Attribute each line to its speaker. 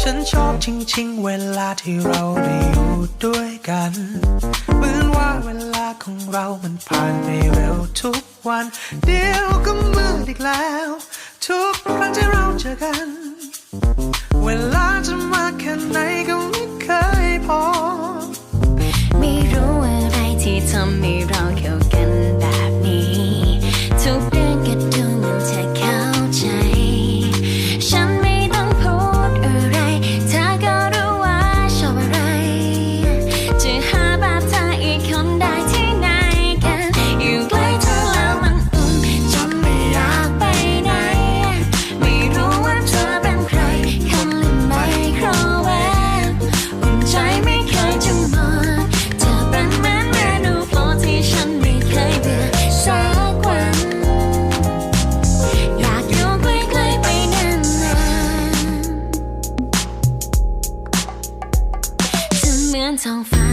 Speaker 1: ฉันชอบจริงๆ เวลาที่เราได้อยู่ด้วยกันเหมือนว่าเวลาของเรามันผ่านไปเร็วทุกวัน เดียวก็มืดอีกแล้ว ทุกครั้งที่เราเจอกัน
Speaker 2: 心。 สองฟ้า